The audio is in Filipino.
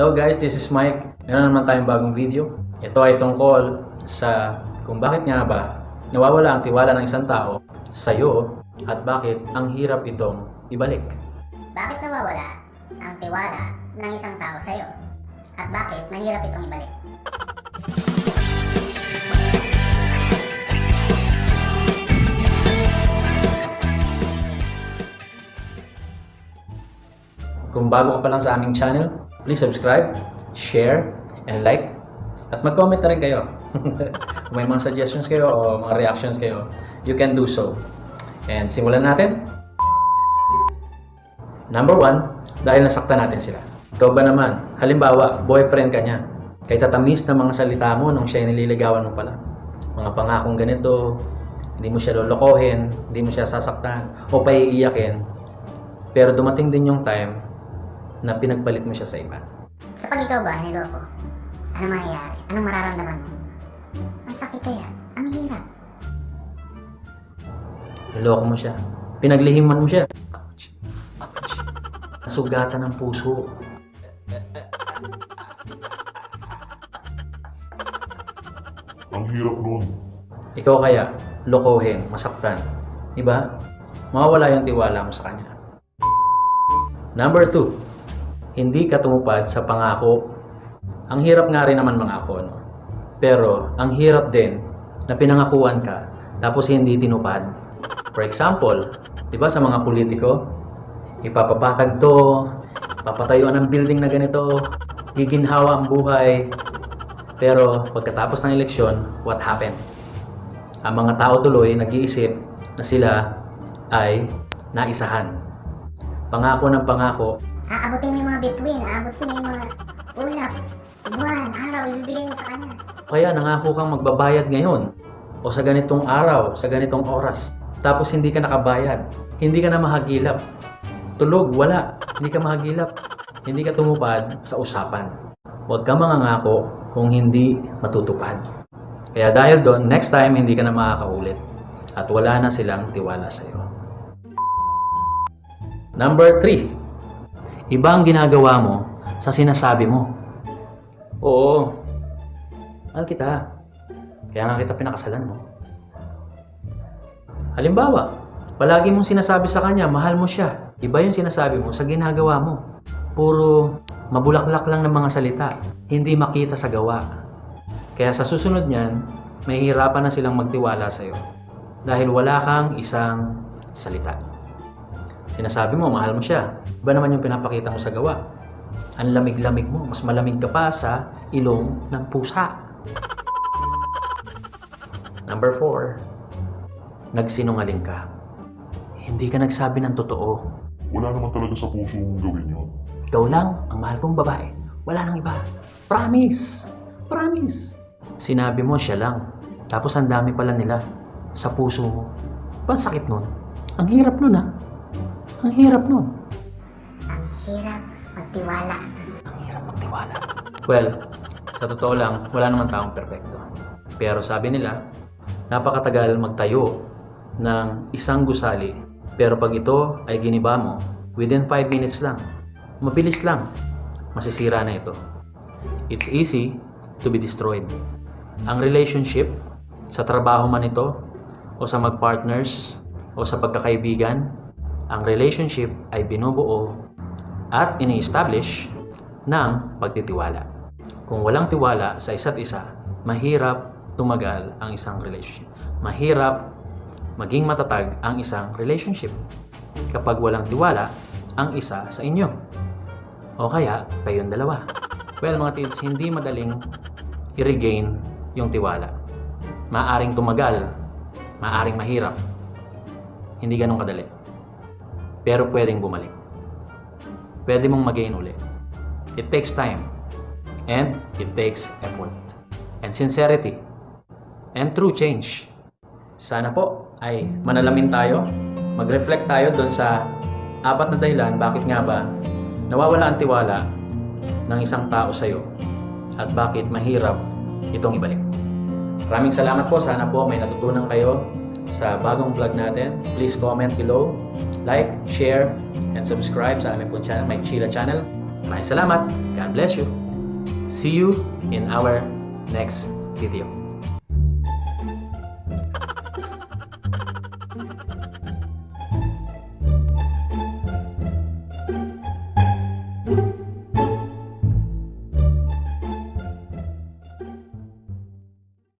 Hello guys, this is Mike. Meron naman tayong bagong video. Ito ay tungkol sa kung bakit nga ba nawawala ang tiwala ng isang tao sa iyo at bakit ang hirap itong ibalik. Bakit nawawala ang tiwala ng isang tao sa'yo? At bakit mahirap itong ibalik? Kung bago ka pa lang sa aming channel, please subscribe, share, and like. At mag-comment na rin kayo. Kung may mga suggestions kayo o mga reactions kayo, you can do so. And simulan natin. Number one, dahil nasaktan natin sila. Ikaw ba naman, halimbawa, boyfriend ka niya. Kaya tatamis na mga salita mo nung siya nililigawan mo pala. Mga pangakong ganito, hindi mo siya lolokohin, hindi mo siya sasaktan, o paiiyakin. Pero dumating din yung time na pinagpalit mo siya sa iba. Kapag ikaw ba niloko, ano mangyayari? Anong mararamdaman mo? Ang sakit kaya. Ang hirap. Niloko mo siya. Pinaglihiman mo siya. Nasugatan ng puso. Ang hirap nun. Ikaw kaya, lokohin, masaktan. Diba? Mawawala yung tiwala mo sa kanya. Number two, hindi ka tumupad sa pangako. Ang hirap nga rin naman mangako, no? Pero, ang hirap din na pinangakuan ka tapos hindi tinupad. For example, di ba sa mga politiko, ipapapatag to, papatayuan ng building na ganito, giginhawa ang buhay. Pero pagkatapos ng eleksyon, what happened? Ang mga tao tuloy nag-iisip na sila ay naisahan. Pangako ng pangako, Aabutin mo yung mga bituin, aabutin mo yung mga ulap, buwan, araw, ibibigay mo sa kanya. kaya nangako kang magbabayad ngayon o sa ganitong araw, sa ganitong oras. Tapos hindi ka nakabayad, hindi ka na mahagilap. Tulog, wala, hindi ka mahagilap. Hindi ka tumupad sa usapan. Huwag ka mangangako kung hindi matutupad. Kaya dahil doon, next time hindi ka na makakaulit at wala na silang tiwala sa iyo. Number 3. Iba ang ginagawa mo sa sinasabi mo. Oo, mahal kita. Kaya nga kita pinakasalan mo. Halimbawa, palagi mong sinasabi sa kanya, mahal mo siya. Iba yung sinasabi mo sa ginagawa mo. Puro mabulaklak lang ng mga salita, hindi makita sa gawa. Kaya sa susunod niyan, may hirapan na silang magtiwala sa iyo. Dahil wala kang isang salita. Sinasabi mo, mahal mo siya. Iba naman yung pinapakita mo sa gawa. Ang lamig-lamig mo, mas malamig ka pa sa ilong ng pusa. Number 4. Nagsinungaling ka. Hindi ka nagsabi ng totoo. Wala naman talaga sa puso mong gawin yun. Ikaw lang ang mahal kong babae. Wala nang iba. Promise! Promise! Sinabi mo siya lang. Tapos ang dami pala nila sa puso mo. Pansakit nun. Ang hirap nun ha. Ang hirap nun. Ang hirap magtiwala. Ang hirap magtiwala. Well, sa totoo lang, wala naman taong perpekto. Pero sabi nila, napakatagal magtayo ng isang gusali. Pero pag ito ay giniba mo, within 5 minutes lang, mabilis lang, masisira na ito. It's easy to be destroyed. Ang relationship, sa trabaho man ito, o sa magpartners, o sa pagkakaibigan, ang relationship ay binubuo at ini-establish ng pagtitiwala. Kung walang tiwala sa isa't isa, mahirap tumagal ang isang relationship. Mahirap maging matatag ang isang relationship kapag walang tiwala ang isa sa inyo. O kaya, kayong dalawa. Well, mga tids, hindi madaling i-regain yung tiwala. Maaring tumagal, maaring mahirap. Hindi ganun kadali. Pero pwedeng bumalik. Pwede mong mag-gain uli. It takes time. And it takes effort. And sincerity. And true change. Sana po ay manalamin tayo, mag-reflect tayo doon sa apat na dahilan bakit nga ba nawawala ang tiwala ng isang tao sa iyo at bakit mahirap itong ibalik. Maraming salamat po. Sana po may natutunan kayo sa bagong vlog natin. Please comment below, like, share, and subscribe sa aming po channel, my Chila channel. Maraming salamat. God bless you. See you in our next video.